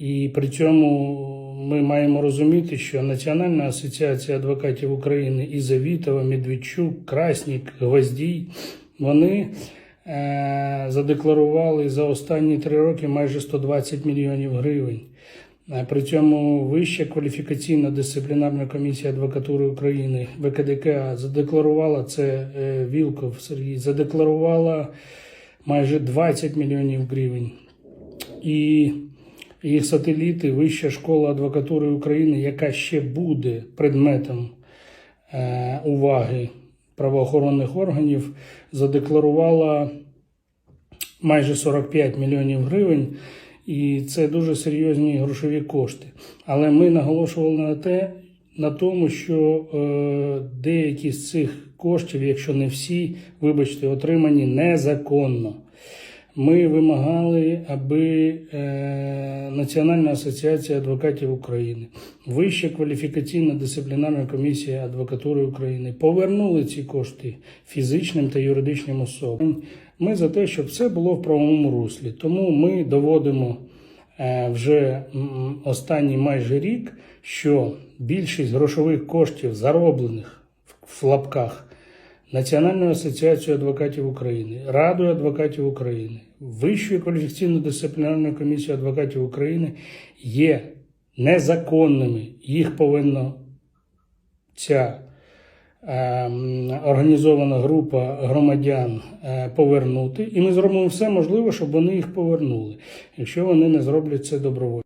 І при цьому ми маємо розуміти, що Національна асоціація адвокатів України і Завітова, Медведчук, Краснік, Гвоздій, вони е, задекларували за останні три роки майже 120 мільйонів гривень. Е, При цьому Вища кваліфікаційна дисциплінарна комісія адвокатури України ВКДК задекларувала це е, Вілков Сергій, задекларувала майже 20 мільйонів гривень. І їх сателіти, Вища школа адвокатури України, яка ще буде предметом е, уваги правоохоронних органів, задекларувала майже 45 мільйонів гривень, і це дуже серйозні грошові кошти. Але ми наголошували на те, на тому, що е, деякі з цих коштів, якщо не всі, вибачте, отримані незаконно. Ми вимагали, аби е, Національна асоціація адвокатів України, Вища кваліфікаційна дисциплінарна комісія адвокатури України повернули ці кошти фізичним та юридичним особам. Ми за те, щоб все було в правовому руслі. Тому ми доводимо е, вже останній майже рік, що більшість грошових коштів, зароблених в лапках Національною асоціацією адвокатів України, Радою адвокатів України, Вищою кваліфікаційно-дисциплінарною комісією адвокатів України є незаконними. Їх повинна ця ем, організована група громадян е, повернути, і ми зробимо все можливе, щоб вони їх повернули, якщо вони не зроблять це добровольно.